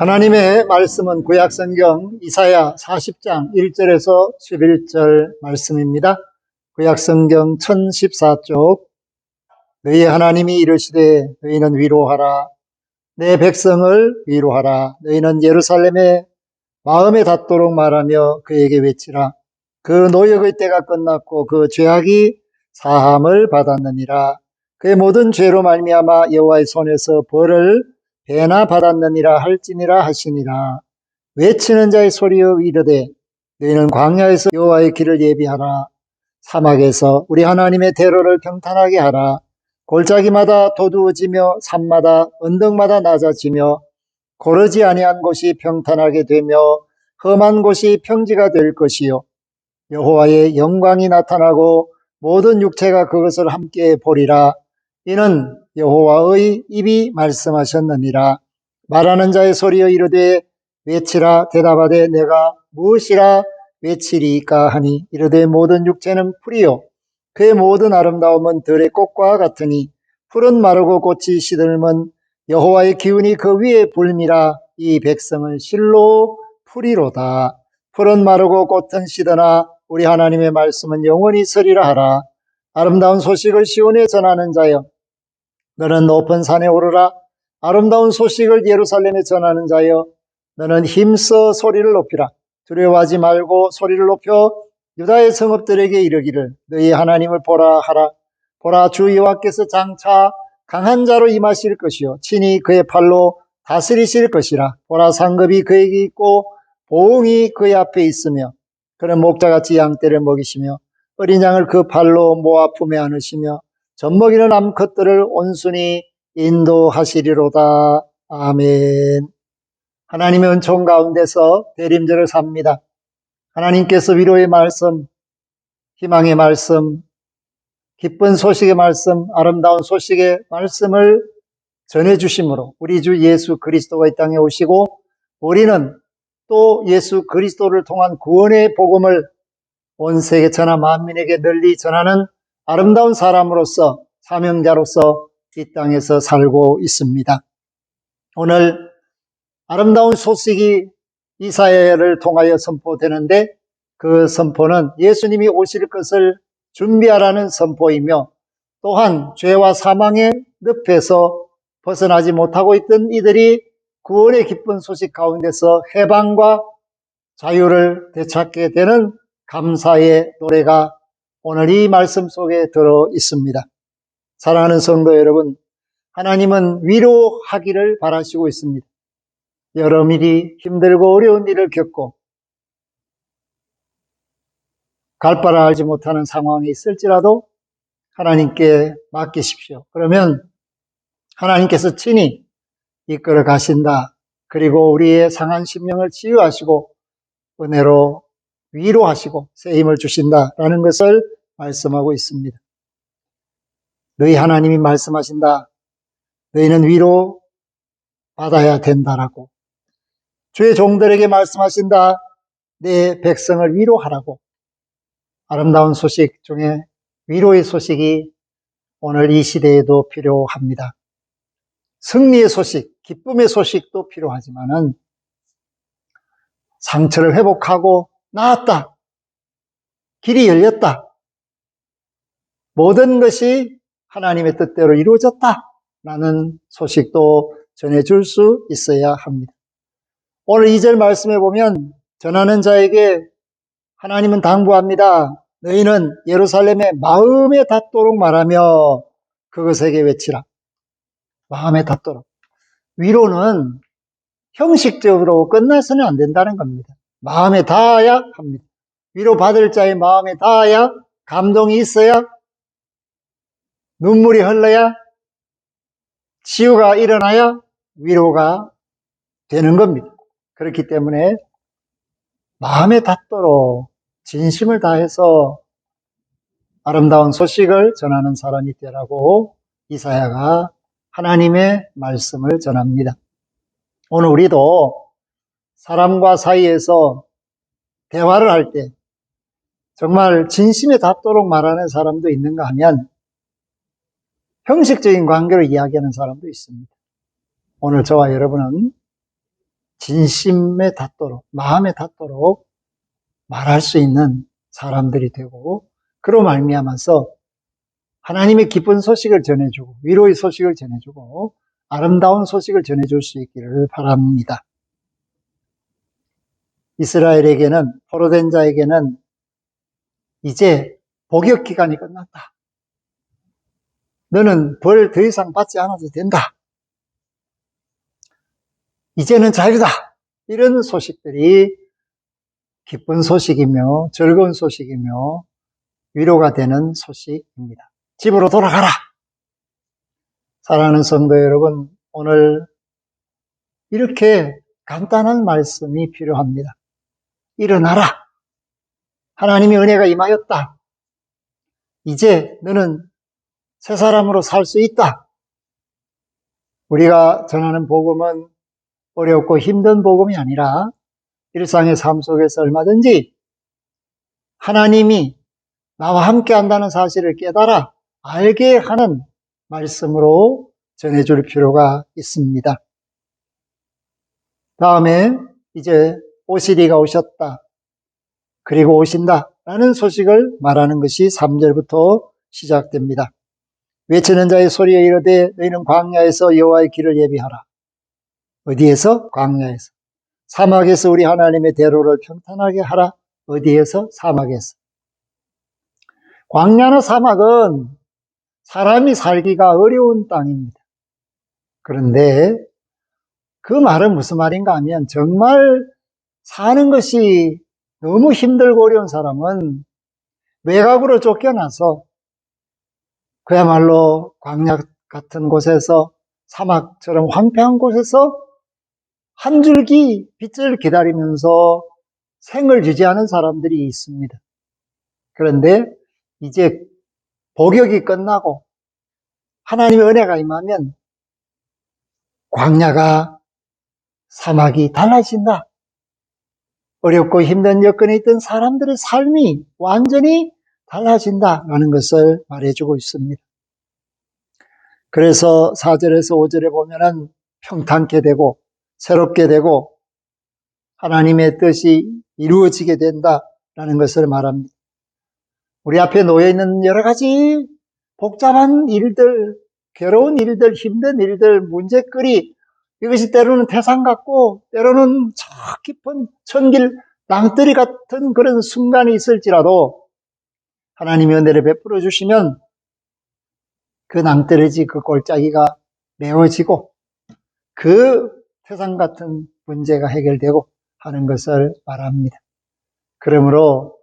하나님의 말씀은 구약성경 이사야 40장 1절에서 11절 말씀입니다. 구약성경 1014쪽. 너희 하나님이 이르시되 너희는 위로하라. 내 백성을 위로하라. 너희는 예루살렘에 마음에 닿도록 말하며 그에게 외치라. 그 노역의 때가 끝났고 그 죄악이 사함을 받았느니라. 그의 모든 죄로 말미암아 여호와의 손에서 벌을 배나 받았느니라 할지니라 하시니라. 외치는 자의 소리여 이르되 너희는 광야에서 여호와의 길을 예비하라. 사막에서 우리 하나님의 대로를 평탄하게 하라. 골짜기마다 도두어지며 산마다 언덕마다 낮아지며 고르지 아니한 곳이 평탄하게 되며 험한 곳이 평지가 될 것이요. 여호와의 영광이 나타나고 모든 육체가 그것을 함께 보리라. 이는 여호와의 입이 말씀하셨느니라. 말하는 자의 소리여 이르되 외치라 대답하되 내가 무엇이라 외치리까 하니 이르되 모든 육체는 풀이요. 그의 모든 아름다움은 들의 꽃과 같으니 풀은 마르고 꽃이 시들면 여호와의 기운이 그 위에 불미라. 이 백성은 실로 풀이로다. 풀은 마르고 꽃은 시드나 우리 하나님의 말씀은 영원히 서리라 하라. 아름다운 소식을 시온에 전하는 자여 너는 높은 산에 오르라. 아름다운 소식을 예루살렘에 전하는 자여 너는 힘써 소리를 높이라. 두려워하지 말고 소리를 높여 유다의 성읍들에게 이르기를 너희 하나님을 보라 하라. 보라 주 여호와께서 장차 강한 자로 임하실 것이요. 친히 그의 팔로 다스리실 것이라. 보라 상급이 그에게 있고 보응이 그의 앞에 있으며 그는 목자같이 양떼를 먹이시며 어린 양을 그 팔로 모아 품에 안으시며 젖먹이는 암컷들을 온순히 인도하시리로다. 아멘. 하나님의 은총 가운데서 대림절을 삽니다. 하나님께서 위로의 말씀, 희망의 말씀, 기쁜 소식의 말씀, 아름다운 소식의 말씀을 전해주심으로 우리 주 예수 그리스도가 이 땅에 오시고 우리는 또 예수 그리스도를 통한 구원의 복음을 온 세계 천하 만민에게 널리 전하는 아름다운 사람으로서 사명자로서 이 땅에서 살고 있습니다. 오늘 아름다운 소식이 이사야를 통하여 선포되는데 그 선포는 예수님이 오실 것을 준비하라는 선포이며 또한 죄와 사망의 늪에서 벗어나지 못하고 있던 이들이 구원의 기쁜 소식 가운데서 해방과 자유를 되찾게 되는 감사의 노래가 오늘 이 말씀 속에 들어 있습니다. 사랑하는 성도 여러분, 하나님은 위로하기를 바라시고 있습니다. 여러 일이 힘들고 어려운 일을 겪고 갈 바를 알지 못하는 상황이 있을지라도 하나님께 맡기십시오. 그러면 하나님께서 친히 이끌어 가신다. 그리고 우리의 상한 심령을 치유하시고 은혜로 위로하시고 새 힘을 주신다라는 것을 말씀하고 있습니다. 너희 하나님이 말씀하신다. 너희는 위로 받아야 된다라고. 주의 종들에게 말씀하신다. 내 백성을 위로하라고. 아름다운 소식 중에 위로의 소식이 오늘 이 시대에도 필요합니다. 승리의 소식, 기쁨의 소식도 필요하지만은 상처를 회복하고 나았다. 길이 열렸다. 모든 것이 하나님의 뜻대로 이루어졌다. 라는 소식도 전해줄 수 있어야 합니다. 오늘 2절 말씀에 보면 전하는 자에게 하나님은 당부합니다. 너희는 예루살렘에 마음에 닿도록 말하며 그것에게 외치라. 마음에 닿도록. 위로는 형식적으로 끝나서는 안 된다는 겁니다. 마음에 닿아야 합니다. 위로 받을 자의 마음에 닿아야 감동이 있어야 눈물이 흘러야 치유가 일어나야 위로가 되는 겁니다. 그렇기 때문에 마음에 닿도록 진심을 다해서 아름다운 소식을 전하는 사람이 되라고 이사야가 하나님의 말씀을 전합니다. 오늘 우리도 사람과 사이에서 대화를 할 때 정말 진심에 닿도록 말하는 사람도 있는가 하면 형식적인 관계로 이야기하는 사람도 있습니다. 오늘 저와 여러분은 진심에 닿도록, 마음에 닿도록 말할 수 있는 사람들이 되고, 그로 말미암아서 하나님의 기쁜 소식을 전해주고, 위로의 소식을 전해주고, 아름다운 소식을 전해줄 수 있기를 바랍니다. 이스라엘에게는, 포로된 자에게는 이제 복역 기간이 끝났다. 너는 벌 더 이상 받지 않아도 된다. 이제는 자유다. 이런 소식들이 기쁜 소식이며 즐거운 소식이며 위로가 되는 소식입니다. 집으로 돌아가라. 사랑하는 성도 여러분, 오늘 이렇게 간단한 말씀이 필요합니다. 일어나라. 하나님의 은혜가 임하였다. 이제 너는 새 사람으로 살 수 있다. 우리가 전하는 복음은 어렵고 힘든 복음이 아니라 일상의 삶 속에서 얼마든지 하나님이 나와 함께 한다는 사실을 깨달아 알게 하는 말씀으로 전해줄 필요가 있습니다. 다음에 이제 오시리가 오셨다. 그리고 오신다. 라는 소식을 말하는 것이 3절부터 시작됩니다. 외치는 자의 소리에 이르되 너희는 광야에서 여호와의 길을 예비하라. 어디에서? 광야에서. 사막에서 우리 하나님의 대로를 평탄하게 하라. 어디에서? 사막에서. 광야나 사막은 사람이 살기가 어려운 땅입니다. 그런데 그 말은 무슨 말인가 하면 정말 사는 것이 너무 힘들고 어려운 사람은 외곽으로 쫓겨나서 그야말로 광야 같은 곳에서 사막처럼 황폐한 곳에서 한 줄기 빛을 기다리면서 생을 유지하는 사람들이 있습니다. 그런데 이제 복역이 끝나고 하나님의 은혜가 임하면 광야가 사막이 달라진다. 어렵고 힘든 여건에 있던 사람들의 삶이 완전히 달라진다라는 것을 말해주고 있습니다. 그래서 4절에서 5절에 보면은 평탄케 되고 새롭게 되고 하나님의 뜻이 이루어지게 된다라는 것을 말합니다. 우리 앞에 놓여 있는 여러 가지 복잡한 일들, 괴로운 일들, 힘든 일들, 문제거리 이것이 때로는 태산 같고 때로는 저 깊은 천길 낭떠리 같은 그런 순간이 있을지라도 하나님의 은혜를 베풀어 주시면 그 낭떠러지 그 골짜기가 메워지고 그 태산 같은 문제가 해결되고 하는 것을 말합니다. 그러므로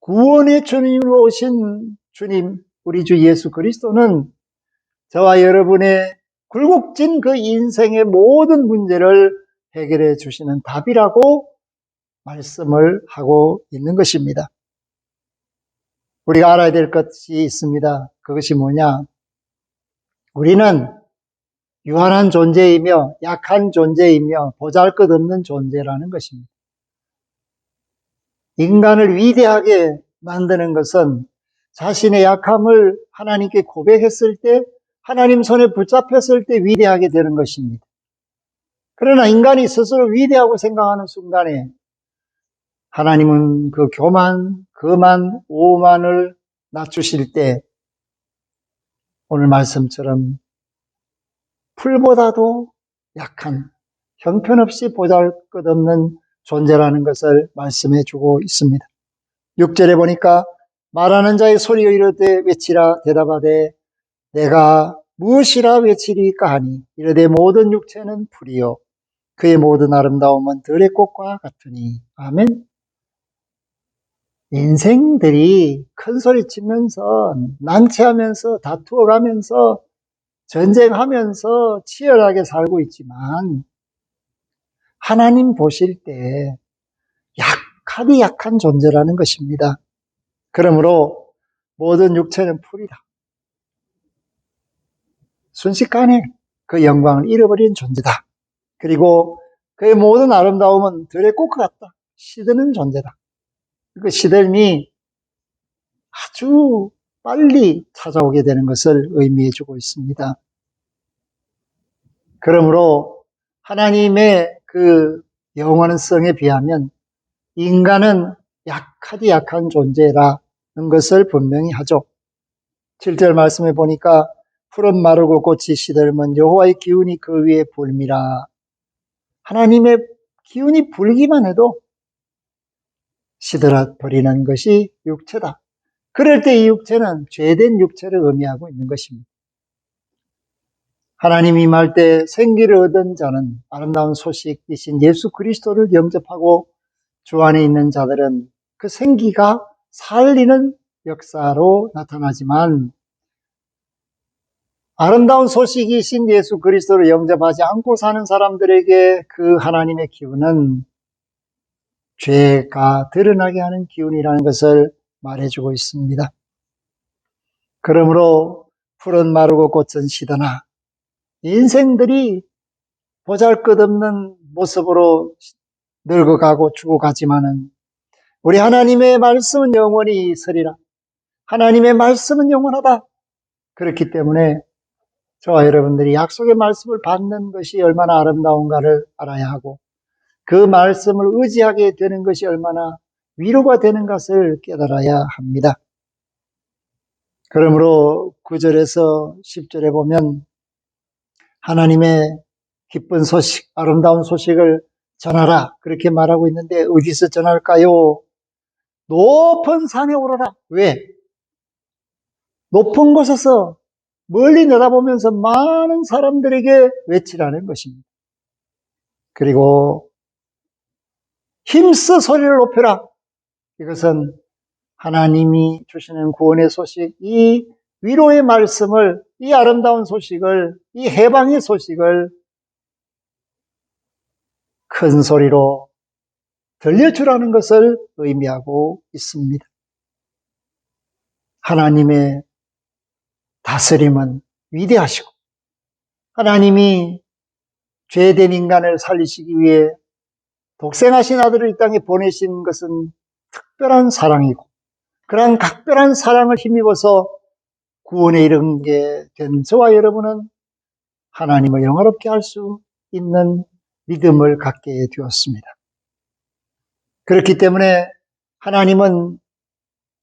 구원의 주님으로 오신 주님, 우리 주 예수 그리스도는 저와 여러분의 굴곡진 그 인생의 모든 문제를 해결해 주시는 답이라고 말씀을 하고 있는 것입니다. 우리가 알아야 될 것이 있습니다. 그것이 뭐냐? 우리는 유한한 존재이며 약한 존재이며 보잘 것 없는 존재라는 것입니다. 인간을 위대하게 만드는 것은 자신의 약함을 하나님께 고백했을 때 하나님 손에 붙잡혔을 때 위대하게 되는 것입니다. 그러나 인간이 스스로 위대하고 생각하는 순간에 하나님은 그 교만, 거만, 오만을 낮추실 때 오늘 말씀처럼 풀보다도 약한 형편없이 보잘 것 없는 존재라는 것을 말씀해 주고 있습니다. 6절에 보니까 말하는 자의 소리여 이르되 외치라 대답하되 내가 무엇이라 외치리까 하니 이르되 모든 육체는 풀이요 그의 모든 아름다움은 들의 꽃과 같으니 아멘 인생들이 큰 소리 치면서 난치하면서 다투어가면서 전쟁하면서 치열하게 살고 있지만 하나님 보실 때 약하디 약한 존재라는 것입니다. 그러므로 모든 육체는 풀이다. 순식간에 그 영광을 잃어버린 존재다. 그리고 그의 모든 아름다움은 들의 꽃과 같다. 시드는 존재다. 그 시들미 아주 빨리 찾아오게 되는 것을 의미해 주고 있습니다. 그러므로 하나님의 그 영원성에 비하면 인간은 약하디 약한 존재라는 것을 분명히 하죠. 7절 말씀에 보니까 푸른 마르고 꽃이 시들면 여호와의 기운이 그 위에 불미라. 하나님의 기운이 불기만 해도 시들어 버리는 것이 육체다. 그럴 때 이 육체는 죄된 육체를 의미하고 있는 것입니다. 하나님이 임할 때 생기를 얻은 자는 아름다운 소식이신 예수 그리스도를 영접하고 주 안에 있는 자들은 그 생기가 살리는 역사로 나타나지만 아름다운 소식이신 예수 그리스도를 영접하지 않고 사는 사람들에게 그 하나님의 기운은 죄가 드러나게 하는 기운이라는 것을 말해주고 있습니다. 그러므로 푸른 마르고 꽃은 시드나 인생들이 보잘것없는 모습으로 늙어가고 죽어가지만은 우리 하나님의 말씀은 영원히 있으리라. 하나님의 말씀은 영원하다. 그렇기 때문에 저와 여러분들이 약속의 말씀을 받는 것이 얼마나 아름다운가를 알아야 하고 그 말씀을 의지하게 되는 것이 얼마나 위로가 되는 것을 깨달아야 합니다. 그러므로 9절에서 10절에 보면 하나님의 기쁜 소식, 아름다운 소식을 전하라. 그렇게 말하고 있는데 어디서 전할까요? 높은 산에 오르라. 왜? 높은 곳에서 멀리 내다보면서 많은 사람들에게 외치라는 것입니다. 그리고 힘써 소리를 높여라. 이것은 하나님이 주시는 구원의 소식, 이 위로의 말씀을, 이 아름다운 소식을, 이 해방의 소식을 큰 소리로 들려주라는 것을 의미하고 있습니다. 하나님의 다스림은 위대하시고, 하나님이 죄된 인간을 살리시기 위해 독생하신 아들을 이 땅에 보내신 것은 특별한 사랑이고, 그러한 각별한 사랑을 힘입어서 구원에 이른 게 된 저와 여러분은 하나님을 영화롭게 할 수 있는 믿음을 갖게 되었습니다. 그렇기 때문에 하나님은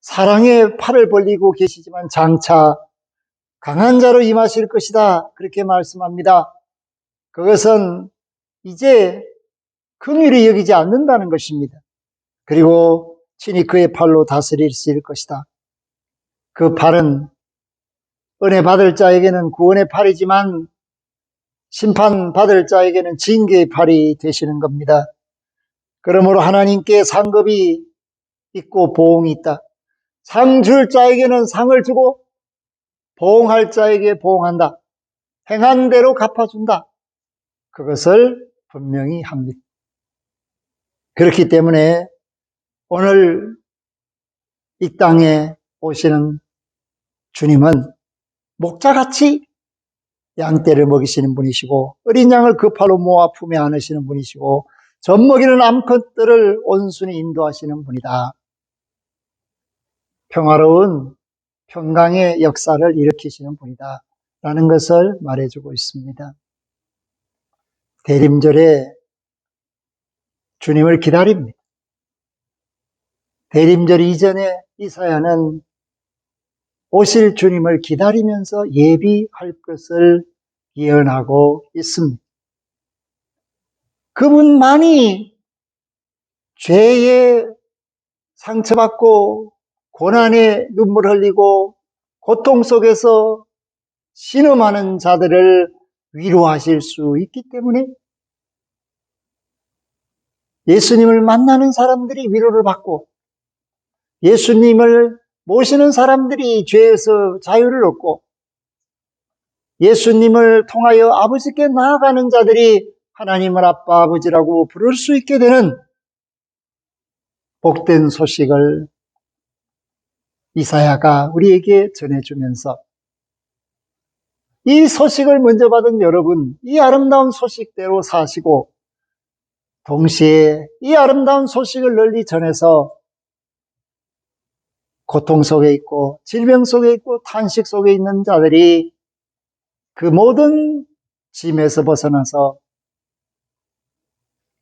사랑의 팔을 벌리고 계시지만 장차 강한 자로 임하실 것이다. 그렇게 말씀합니다. 그것은 이제 긍휼히 여기지 않는다는 것입니다. 그리고 친히 그의 팔로 다스릴 것이다. 그 팔은 은혜 받을 자에게는 구원의 팔이지만 심판 받을 자에게는 징계의 팔이 되시는 겁니다. 그러므로 하나님께 상급이 있고 보응이 있다. 상 줄 자에게는 상을 주고 보응할 자에게 보응한다. 행한 대로 갚아준다. 그것을 분명히 합니다. 그렇기 때문에 오늘 이 땅에 오시는 주님은 목자같이 양떼를 먹이시는 분이시고 어린 양을 그 팔로 모아 품에 안으시는 분이시고 젖 먹이는 암컷들을 온순히 인도하시는 분이다. 평화로운 평강의 역사를 일으키시는 분이다. 라는 것을 말해주고 있습니다. 대림절에 주님을 기다립니다. 대림절 이전에 이사야는 오실 주님을 기다리면서 예비할 것을 예언하고 있습니다. 그분만이 죄에 상처받고 고난에 눈물 흘리고 고통 속에서 신음하는 자들을 위로하실 수 있기 때문에 예수님을 만나는 사람들이 위로를 받고 예수님을 모시는 사람들이 죄에서 자유를 얻고 예수님을 통하여 아버지께 나아가는 자들이 하나님을 아빠 아버지라고 부를 수 있게 되는 복된 소식을 이사야가 우리에게 전해주면서 이 소식을 먼저 받은 여러분, 이 아름다운 소식대로 사시고 동시에 이 아름다운 소식을 널리 전해서 고통 속에 있고 질병 속에 있고 탄식 속에 있는 자들이 그 모든 짐에서 벗어나서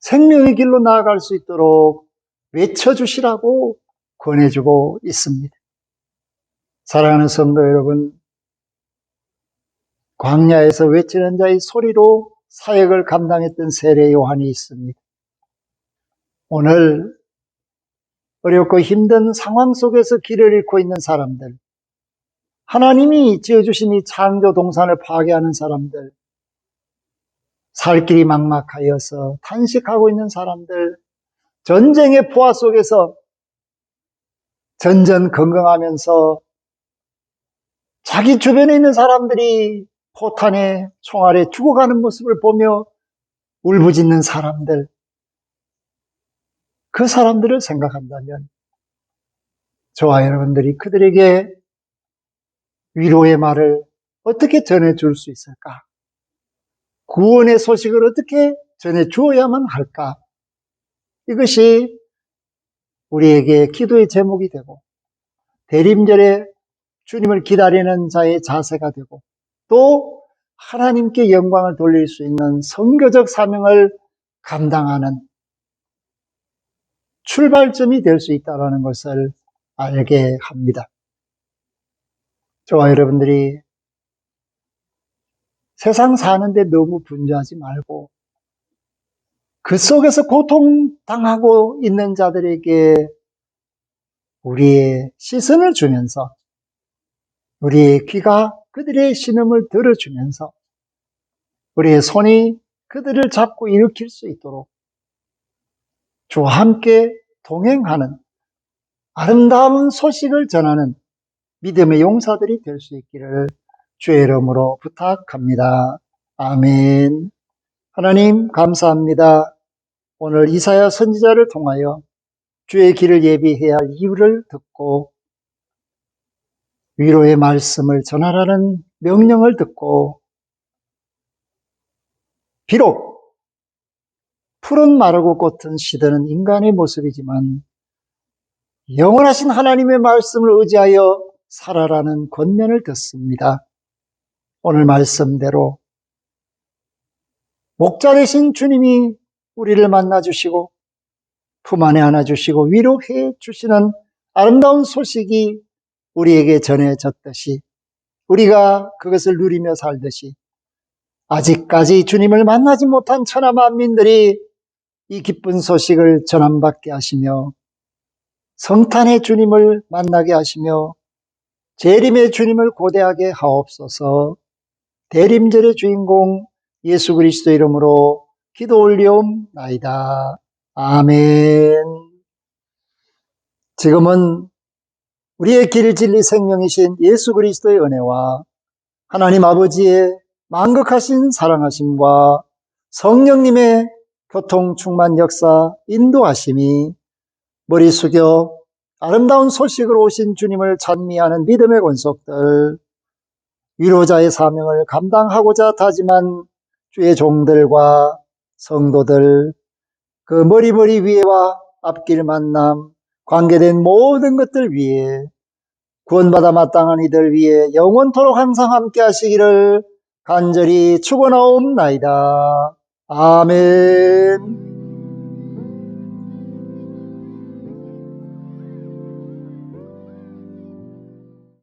생명의 길로 나아갈 수 있도록 외쳐주시라고 권해주고 있습니다. 사랑하는 성도 여러분, 광야에서 외치는 자의 소리로 사역을 감당했던 세례 요한이 있습니다. 오늘 어렵고 힘든 상황 속에서 길을 잃고 있는 사람들, 하나님이 지어주신 이 창조 동산을 파괴하는 사람들, 살 길이 막막하여서 탄식하고 있는 사람들, 전쟁의 포화 속에서 전전 건강하면서 자기 주변에 있는 사람들이 포탄에 총알에 죽어가는 모습을 보며 울부짖는 사람들, 그 사람들을 생각한다면 저와 여러분들이 그들에게 위로의 말을 어떻게 전해줄 수 있을까? 구원의 소식을 어떻게 전해 주어야만 할까? 이것이 우리에게 기도의 제목이 되고 대림절에 주님을 기다리는 자의 자세가 되고 또 하나님께 영광을 돌릴 수 있는 선교적 사명을 감당하는 출발점이 될 수 있다는 것을 알게 합니다. 저와 여러분들이 세상 사는데 너무 분주하지 말고 그 속에서 고통당하고 있는 자들에게 우리의 시선을 주면서 우리의 귀가 그들의 신음을 들어주면서 우리의 손이 그들을 잡고 일으킬 수 있도록 주와 함께 동행하는 아름다운 소식을 전하는 믿음의 용사들이 될 수 있기를 주의 이름으로 부탁합니다. 아멘. 하나님 감사합니다. 오늘 이사야 선지자를 통하여 주의 길을 예비해야 할 이유를 듣고 위로의 말씀을 전하라는 명령을 듣고 비록 푸른 마르고 꽃은 시드는 인간의 모습이지만 영원하신 하나님의 말씀을 의지하여 살아라는 권면을 듣습니다. 오늘 말씀대로 목자 되신 주님이 우리를 만나 주시고 품 안에 안아 주시고 위로해 주시는 아름다운 소식이 우리에게 전해졌듯이 우리가 그것을 누리며 살듯이 아직까지 주님을 만나지 못한 천하 만민들이 이 기쁜 소식을 전함받게 하시며 성탄의 주님을 만나게 하시며 재림의 주님을 고대하게 하옵소서 대림절의 주인공 예수 그리스도 이름으로 기도 올리옵나이다. 아멘. 지금은 우리의 길 진리 생명이신 예수 그리스도의 은혜와 하나님 아버지의 만극하신 사랑하심과 성령님의 교통 충만 역사 인도하심이 머리 숙여 아름다운 소식으로 오신 주님을 찬미하는 믿음의 권속들 위로자의 사명을 감당하고자 다짐한 주의 종들과 성도들 그 머리머리 위에와 앞길 만남 관계된 모든 것들 위에 구원받아 마땅한 이들 위해 영원토록 항상 함께 하시기를 간절히 축원하옵나이다. 아멘.